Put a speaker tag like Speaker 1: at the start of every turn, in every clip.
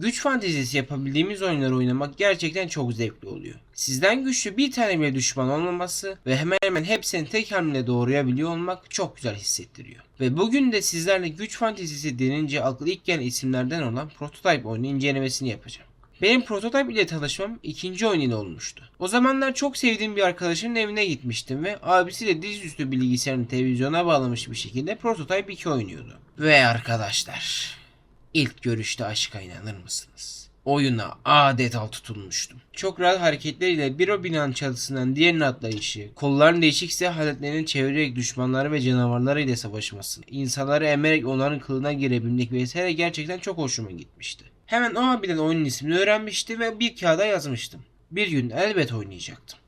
Speaker 1: Güç fantezisi yapabildiğimiz oyunları oynamak gerçekten çok zevkli oluyor. Sizden güçlü bir tane bile düşman olmaması ve hemen hemen hepsini tek hamle doğrayabiliyor olmak çok güzel hissettiriyor. Ve bugün de sizlerle güç fantezisi denince aklı ilk gelen isimlerden olan Prototype oyunu incelemesini yapacağım. Benim Prototype ile tanışmam ikinci oyun ile olmuştu. O zamanlar çok sevdiğim bir arkadaşımın evine gitmiştim ve abisiyle dizüstü bilgisayarını televizyona bağlamış bir şekilde Prototype 2 oynuyordu. Ve arkadaşlar ilk görüşte aşka inanır mısınız? Oyuna adeta tutulmuştum. Çok rahat hareketleriyle bir o binanın çatısından diğerine atlayışı, kolların değişikse haletlerini çevirerek düşmanları ve canavarları ile savaşması, insanları emerek onların kılına girebilmek vesaire gerçekten çok hoşuma gitmişti. Hemen o abiden oyunun ismini öğrenmişti ve bir kağıda yazmıştım. Bir gün elbet oynayacaktım.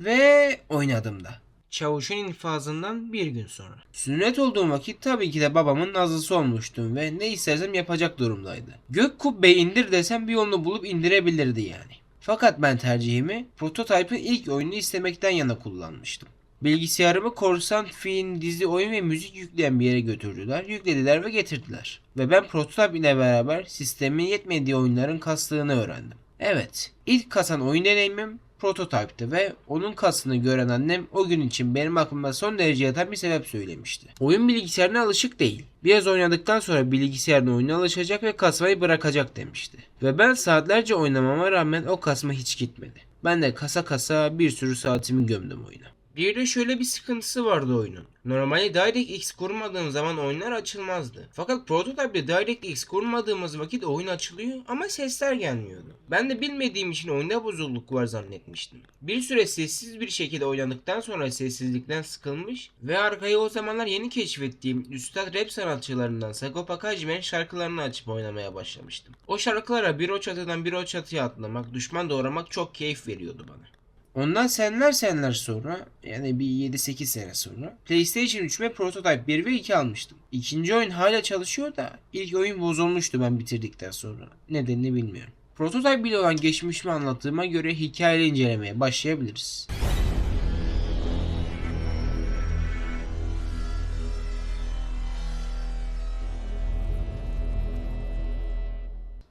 Speaker 1: Ve oynadım da. Çavuşun infazından bir gün sonra. Sünnet olduğum vakit tabii ki de babamın nazlısı olmuştum ve ne istersem yapacak durumdaydı. Gök kubbeyi indir desem bir yolunu bulup indirebilirdi yani. Fakat ben tercihimi Prototype'ın ilk oyununu istemekten yana kullanmıştım. Bilgisayarımı korsan, film, dizi, oyun ve müzik yükleyen bir yere götürdüler, yüklediler ve getirdiler. Ve ben Prototype ile beraber sistemin yetmediği oyunların kastığını öğrendim. Evet, ilk kasan oyun deneyimim Prototype'tı ve onun kastını gören annem o gün için benim aklıma son derece yatan bir sebep söylemişti. Oyun bilgisayarına alışık değil. Biraz oynadıktan sonra bilgisayarın oyuna alışacak ve kasmayı bırakacak demişti. Ve ben saatlerce oynamama rağmen o kasma hiç gitmedi. Ben de kasa kasa bir sürü saatimi gömdüm oyuna. Bir de şöyle bir sıkıntısı vardı oyunun. Normalde DirectX kurmadığım zaman oyunlar açılmazdı. Fakat Prototype'de DirectX kurmadığımız vakit oyun açılıyor ama sesler gelmiyordu. Ben de bilmediğim için oyunda bozukluk var zannetmiştim. Bir süre sessiz bir şekilde oynadıktan sonra sessizlikten sıkılmış ve arkaya o zamanlar yeni keşfettiğim üstad rap sanatçılarından Sagopa Kajmer'in şarkılarını açıp oynamaya başlamıştım. O şarkılara bir o çatıdan bir o çatıya atlamak, düşman doğramak çok keyif veriyordu bana. Ondan senler senler sonra yani bir 7-8 sene sonra PlayStation 3 ve Prototype 1 ve 2 almıştım. İkinci oyun hala çalışıyor da ilk oyun bozulmuştu ben bitirdikten sonra. Nedenini bilmiyorum. Prototype ile olan geçmişimi anlattığıma göre hikayeli incelemeye başlayabiliriz.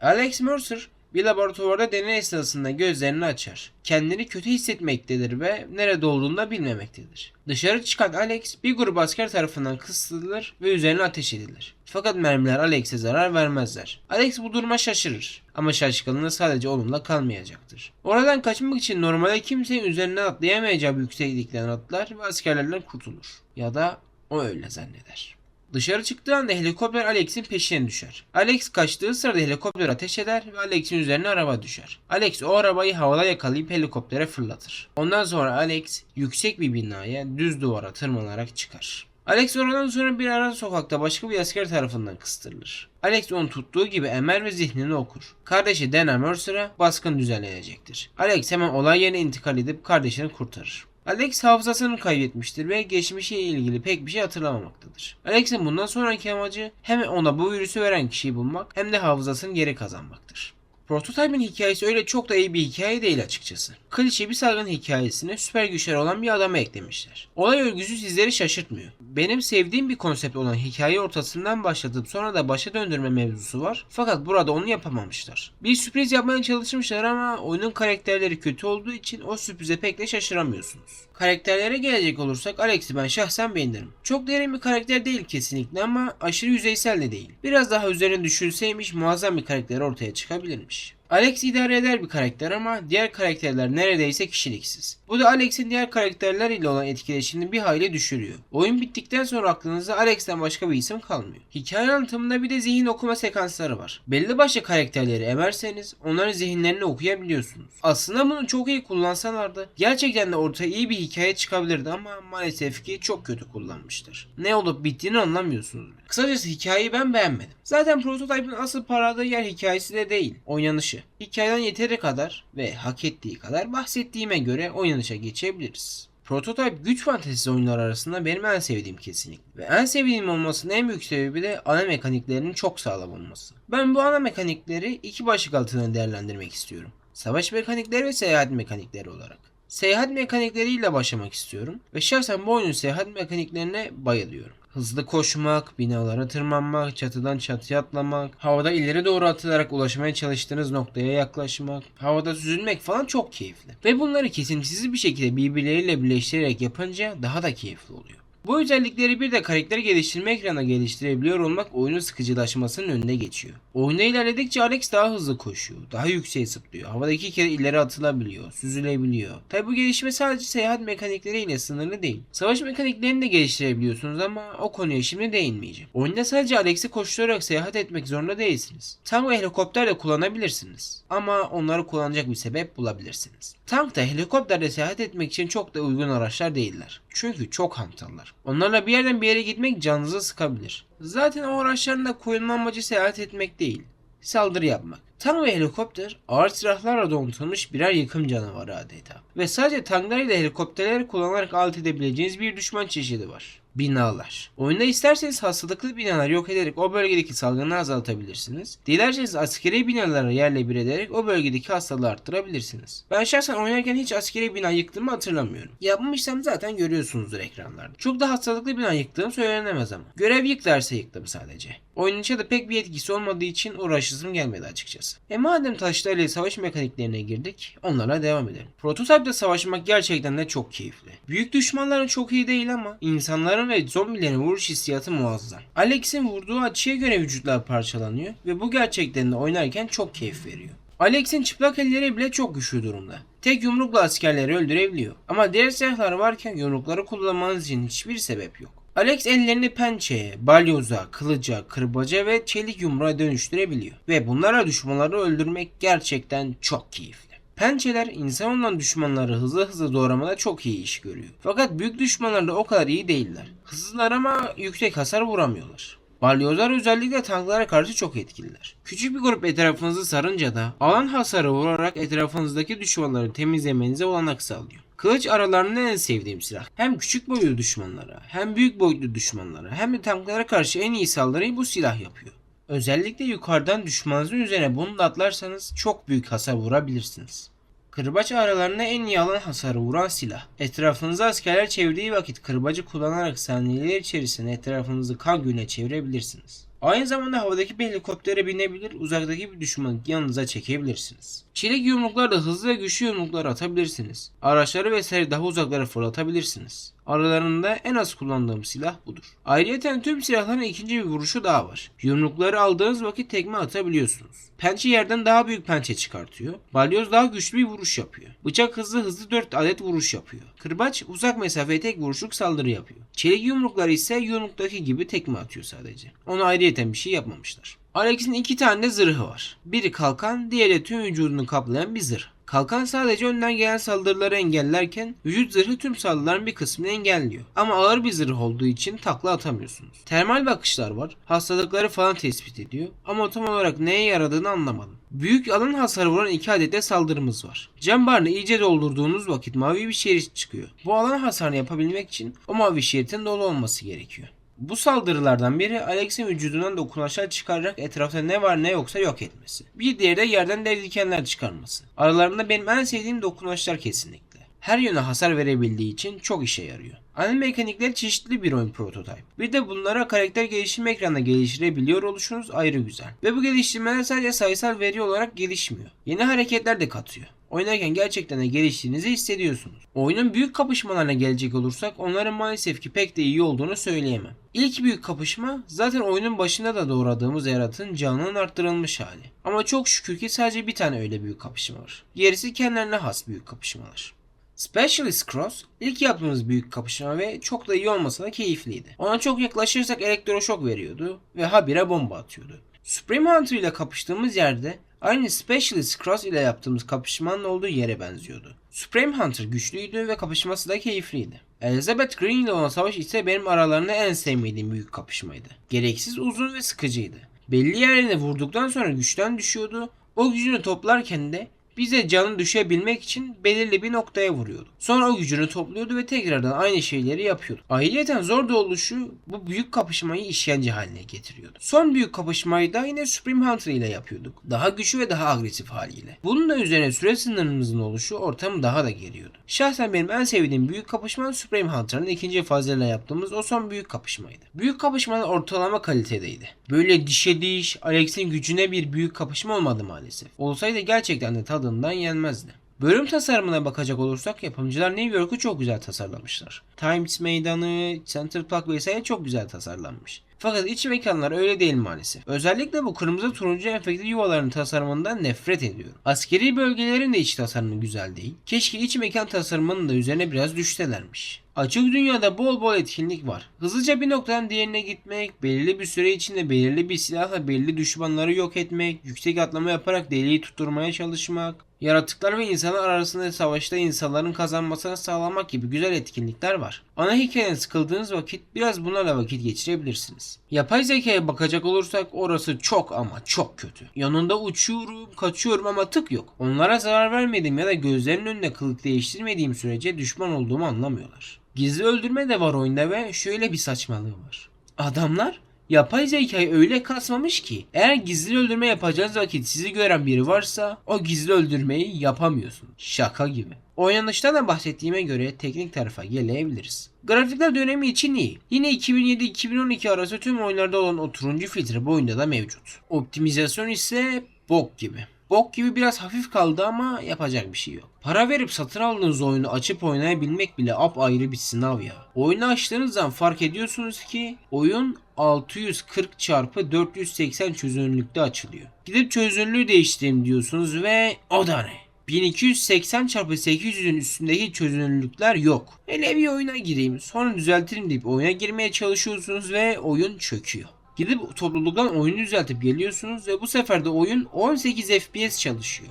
Speaker 1: Alex Mercer bir laboratuvarda deney esnasında gözlerini açar. Kendini kötü hissetmektedir ve nerede olduğunu da bilmemektedir. Dışarı çıkan Alex bir grup asker tarafından kısıtlanır ve üzerine ateş edilir. Fakat mermiler Alex'e zarar vermezler. Alex bu duruma şaşırır. Ama şaşkınlığı sadece onunla kalmayacaktır. Oradan kaçmak için normalde kimsenin üzerine atlayamayacağı yükseklikten atlar ve askerlerden kurtulur. Ya da o öyle zanneder. Dışarı çıktığı anda helikopter Alex'in peşine düşer. Alex kaçtığı sırada helikopter ateş eder ve Alex'in üzerine araba düşer. Alex o arabayı havada yakalayıp helikoptere fırlatır. Ondan sonra Alex yüksek bir binaya düz duvara tırmanarak çıkar. Alex oradan sonra bir ara sokakta başka bir asker tarafından kıstırılır. Alex onu tuttuğu gibi emer ve zihnini okur. Kardeşi Dana Mercer'a baskın düzenlenecektir. Alex hemen olay yerine intikal edip kardeşini kurtarır. Alex hafızasını kaybetmiştir ve geçmişiyle ilgili pek bir şey hatırlamamaktadır. Alex'in bundan sonraki amacı hem ona bu virüsü veren kişiyi bulmak hem de hafızasını geri kazanmaktır. Prototype'in hikayesi öyle çok da iyi bir hikaye değil açıkçası. Klişe bir salgın hikayesine süper güçler olan bir adamı eklemişler. Olay örgüsü sizleri şaşırtmıyor. Benim sevdiğim bir konsept olan hikaye ortasından başlatıp sonra da başa döndürme mevzusu var. Fakat burada onu yapamamışlar. Bir sürpriz yapmaya çalışmışlar ama oyunun karakterleri kötü olduğu için o sürprize pek de şaşıramıyorsunuz. Karakterlere gelecek olursak Alex'i ben şahsen beğenirim. Çok derin bir karakter değil kesinlikle ama aşırı yüzeysel de değil. Biraz daha üzerine düşünseymiş muazzam bir karakter ortaya çıkabilirmiş. much. Alex idare eder bir karakter ama diğer karakterler neredeyse kişiliksiz. Bu da Alex'in diğer karakterler ile olan etkileşimini bir hayli düşürüyor. Oyun bittikten sonra aklınızda Alex'ten başka bir isim kalmıyor. Hikaye anlatımında bir de zihin okuma sekansları var. Belli başlı karakterleri emerseniz onların zihinlerini okuyabiliyorsunuz. Aslında bunu çok iyi kullansalardı gerçekten de ortaya iyi bir hikaye çıkabilirdi ama maalesef ki çok kötü kullanmışlar. Ne olup bittiğini anlamıyorsunuz. Kısacası hikayeyi ben beğenmedim. Zaten Prototype'ın asıl paradığı yer hikayesi de değil, oynanışı. Hikayeden yeteri kadar ve hak ettiği kadar bahsettiğime göre oynanışa geçebiliriz. Prototype güç fantezisi oyunları arasında benim en sevdiğim kesinlikle. Ve en sevdiğim olmasının en büyük sebebi de ana mekaniklerinin çok sağlam olması. Ben bu ana mekanikleri iki başlık altında değerlendirmek istiyorum. Savaş mekanikleri ve seyahat mekanikleri olarak. Seyahat mekanikleriyle başlamak istiyorum ve şahsen bu oyunun seyahat mekaniklerine bayılıyorum. Hızlı koşmak, binalara tırmanmak, çatıdan çatıya atlamak, havada ileri doğru atılarak ulaşmaya çalıştığınız noktaya yaklaşmak, havada süzülmek falan çok keyifli. Ve bunları kesintisiz bir şekilde birbirleriyle birleştirerek yapınca daha da keyifli oluyor. Bu özellikleri bir de karakter geliştirme ekranına geliştirebiliyor olmak oyunun sıkıcılaşmasının önüne geçiyor. Oyunda ilerledikçe Alex daha hızlı koşuyor, daha yükseğe zıplıyor, havada iki kere ileri atılabiliyor, süzülebiliyor. Tabi bu gelişme sadece seyahat mekanikleriyle sınırlı değil. Savaş mekaniklerini de geliştirebiliyorsunuz ama o konuya şimdi değinmeyeceğim. Oyunda sadece Alex'i koşturarak seyahat etmek zorunda değilsiniz. Tank ve helikopter de kullanabilirsiniz. Ama onları kullanacak bir sebep bulabilirsiniz. Tank da helikopterle seyahat etmek için çok da uygun araçlar değiller. Çünkü çok hantallar. Onlarla bir yerden bir yere gitmek canınızı sıkabilir. Zaten o araçların da koyulma amacı seyahat etmek değil. Saldırı yapmak. Tank ve helikopter ağır silahlarla donatılmış birer yıkım canavarı adeta. Ve sadece tanklar ile helikopterleri kullanarak alt edebileceğiniz bir düşman çeşidi var. Binalar. Oyunda isterseniz hastalıklı binalar yok ederek o bölgedeki salgını azaltabilirsiniz. Dilerseniz askeri binaları yerle bir ederek o bölgedeki hastalığı arttırabilirsiniz. Ben şahsen oynarken hiç askeri bina yıktığımı hatırlamıyorum. Yapmışsam zaten görüyorsunuzdur ekranlarda. Çok da hastalıklı bina yıktığım söylenemez ama. Görev yık derse yıktım sadece. İçinde de pek bir etkisi olmadığı için uğraşısım gelmedi açıkçası. E madem taşlarla savaş mekaniklerine girdik, onlara devam edelim. Prototype'de savaşmak gerçekten de çok keyifli. Büyük düşmanların çok iyi değil ama insanların ve zombilerin vuruş hissiyatı muazzam. Alex'in vurduğu açıya göre vücutlar parçalanıyor ve bu gerçekten de oynarken çok keyif veriyor. Alex'in çıplak elleri bile çok güçlü durumda. Tek yumrukla askerleri öldürebiliyor. Ama diğer silahlar varken yumrukları kullanmanız için hiçbir sebep yok. Alex ellerini pençeye, balyoza, kılıca, kırbaca ve çelik yumruğa dönüştürebiliyor. Ve bunlara düşmanları öldürmek gerçekten çok keyifli. Pençeler insan olan düşmanları hızlı hızlı doğramada çok iyi iş görüyor. Fakat büyük düşmanlar o kadar iyi değiller. Hızlılar ama yüksek hasar vuramıyorlar. Balyozlar özellikle tanklara karşı çok etkililer. Küçük bir grup etrafınızı sarınca da alan hasarı vurarak etrafınızdaki düşmanları temizlemenize olanak sağlıyor. Kılıç aralarında en sevdiğim silah. Hem küçük boyutlu düşmanlara, hem büyük boyutlu düşmanlara, hem de tanklara karşı en iyi saldırıyı bu silah yapıyor. Özellikle yukarıdan düşmanınızın üzerine bunu atlarsanız çok büyük hasar vurabilirsiniz. Kırbaç aralarına en iyi alan hasarı vuran silah. Etrafınıza askerler çevirdiği vakit kırbacı kullanarak saniyeler içerisinde etrafınızı kan güne çevirebilirsiniz. Aynı zamanda havadaki bir helikoptere binebilir, uzaktaki bir düşmanı yanınıza çekebilirsiniz. Çelik yumruklarla hızlı ve güçlü yumruklar atabilirsiniz. Araçları vesaire daha uzaklara fırlatabilirsiniz. Aralarında en az kullandığım silah budur. Ayrıca tüm silahların ikinci bir vuruşu daha var. Yumrukları aldığınız vakit tekme atabiliyorsunuz. Pençe yerden daha büyük pençe çıkartıyor. Balyoz daha güçlü bir vuruş yapıyor. Bıçak hızlı hızlı 4 adet vuruş yapıyor. Kırbaç uzak mesafeye tek vuruşluk saldırı yapıyor. Çelik yumruklar ise yumruktaki gibi tekme atıyor sadece. Ona ayrıyeten bir şey yapmamışlar. Alex'in iki tane de zırhı var. Biri kalkan, diğeri tüm vücudunu kaplayan bir zırh. Kalkan sadece önden gelen saldırıları engellerken vücut zırhı tüm saldırıların bir kısmını engelliyor. Ama ağır bir zırh olduğu için takla atamıyorsunuz. Termal bakışlar var. Hastalıkları falan tespit ediyor. Ama tam olarak neye yaradığını anlamadım. Büyük alan hasarı vuran iki adet de saldırımız var. Cam barını iyice doldurduğunuz vakit mavi bir şerit çıkıyor. Bu alan hasarını yapabilmek için o mavi şeritin dolu olması gerekiyor. Bu saldırılardan biri Alex'in vücudundan dokunaçlar çıkararak etrafta ne var ne yoksa yok etmesi. Bir diğeri de yerden dev dikenler çıkarması. Aralarında benim en sevdiğim dokunaçlar kesinlikle. Her yöne hasar verebildiği için çok işe yarıyor. Ana mekanikleri çeşitli bir oyun prototype. Bir de bunlara karakter gelişim ekranında geliştirebiliyor oluşunuz ayrı güzel. Ve bu geliştirmeler sadece sayısal veri olarak gelişmiyor. Yeni hareketler de katıyor. Oynarken gerçekten de geliştiğinizi hissediyorsunuz. Oyunun büyük kapışmalarına gelecek olursak onların maalesef ki pek de iyi olduğunu söyleyemem. İlk büyük kapışma zaten oyunun başında da doğradığımız yaratığın canının arttırılmış hali. Ama çok şükür ki sadece bir tane öyle büyük kapışma var. Gerisi kendilerine has büyük kapışmalar. Specialist Cross ilk yaptığımız büyük kapışma ve çok da iyi olmasa da keyifliydi. Ona çok yaklaşırsak elektroşok veriyordu ve habire bomba atıyordu. Supreme Hunter ile kapıştığımız yerde aynı Specialist Cross ile yaptığımız kapışmanın olduğu yere benziyordu. Supreme Hunter güçlüydü ve kapışması da keyifliydi. Elizabeth Green ile olan savaş ise benim aralarında en sevmediğim büyük kapışmaydı. Gereksiz uzun ve sıkıcıydı. Belli yerlerine vurduktan sonra güçten düşüyordu. O gücünü toplarken de Bize canı düşebilmek için belirli bir noktaya vuruyordu. Sonra o gücünü topluyordu ve tekrardan aynı şeyleri yapıyordu. Ayrıca zor da oluşu bu büyük kapışmayı işkence haline getiriyordu. Son büyük kapışmayı da yine Supreme Hunter ile yapıyorduk. Daha güçlü ve daha agresif haliyle. Bunun da üzerine süre sınırımızın oluşu ortamı daha da geriyordu. Şahsen benim en sevdiğim büyük kapışma Supreme Hunter'ın ikinci fazıyla yaptığımız o son büyük kapışmaydı. Büyük kapışmalar ortalama kalitedeydi. Böyle dişe diş, Alex'in gücüne bir büyük kapışma olmadı maalesef. Olsaydı gerçekten de tadından yenmezdi. Bölüm tasarımına bakacak olursak yapımcılar New York'u çok güzel tasarlamışlar. Times Meydanı, Center Park vesaire çok güzel tasarlanmış. Fakat iç mekanlar öyle değil maalesef. Özellikle bu kırmızı turuncu enfekli yuvaların tasarımından nefret ediyorum. Askeri bölgelerin de iç tasarımı güzel değil. Keşke iç mekan tasarımının da üzerine biraz düşselermiş. Açık dünyada bol bol etkinlik var. Hızlıca bir noktadan diğerine gitmek, belirli bir süre içinde belirli bir silahla belirli düşmanları yok etmek, yüksek atlama yaparak deliği tutturmaya çalışmak, yaratıklar ve insanlar arasında savaşta insanların kazanmasını sağlamak gibi güzel etkinlikler var. Ana hikayeden sıkıldığınız vakit biraz bunlarla vakit geçirebilirsiniz. Yapay zekaya bakacak olursak orası çok ama çok kötü. Yanında uçuyorum, kaçıyorum ama tık yok. Onlara zarar vermediğim ya da gözlerinin önünde kılık değiştirmediğim sürece düşman olduğumu anlamıyorlar. Gizli öldürme de var oyunda ve şöyle bir saçmalığı var. Adamlar yapay zekayı öyle kasmamış ki eğer gizli öldürme yapacağınız vakit sizi gören biri varsa o gizli öldürmeyi yapamıyorsun. Şaka gibi. Oynanıştan da bahsettiğime göre teknik tarafa gelebiliriz. Grafikler dönemi için iyi. Yine 2007-2012 arası tüm oyunlarda olan o turuncu filtre bu oyunda da mevcut. Optimizasyon ise bok gibi. Bok gibi biraz hafif kaldı ama yapacak bir şey yok. Para verip satın aldığınız oyunu açıp oynayabilmek bile ayrı bir sınav ya. Oyunu açtığınız zaman fark ediyorsunuz ki oyun 640 çarpı 480 çözünürlükte açılıyor. Gidip çözünürlüğü değiştireyim diyorsunuz ve o da ne? 1280 çarpı 800'ün üstündeki çözünürlükler yok. Hele bir oyuna gireyim sonra düzeltirim deyip oyuna girmeye çalışıyorsunuz ve oyun çöküyor. Gidip topluluktan oyunu düzeltip geliyorsunuz ve bu sefer de oyun 18 FPS çalışıyor.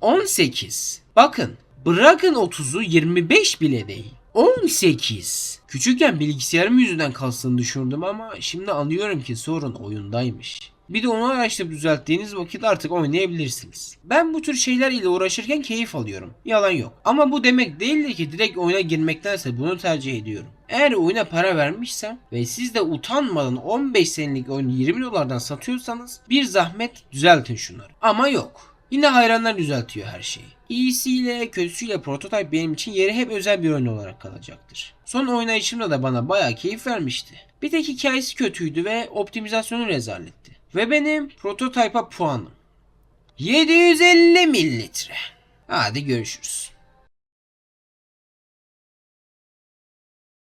Speaker 1: 18. Bakın bırakın 30'u 25 bile değil. 18. Küçükken bilgisayarım yüzünden kastığını düşünürdüm ama şimdi anlıyorum ki sorun oyundaymış. Bir de onu araştırıp düzelttiğiniz vakit artık oynayabilirsiniz. Ben bu tür şeyler ile uğraşırken keyif alıyorum. Yalan yok. Ama bu demek değildir ki direkt oyuna girmektense bunu tercih ediyorum. Eğer oyuna para vermişsem ve siz de utanmadan 15 senelik oyunu 20 dolardan satıyorsanız bir zahmet düzeltin şunları. Ama yok. Yine hayranlar düzeltiyor her şeyi. İyisiyle kötüsüyle prototype benim için yeri hep özel bir oyun olarak kalacaktır. Son oynayışımda da bana baya keyif vermişti. Bir tek hikayesi kötüydü ve optimizasyonu rezaletti. Ve benim prototype'a puanım 750 mililitre. Hadi görüşürüz.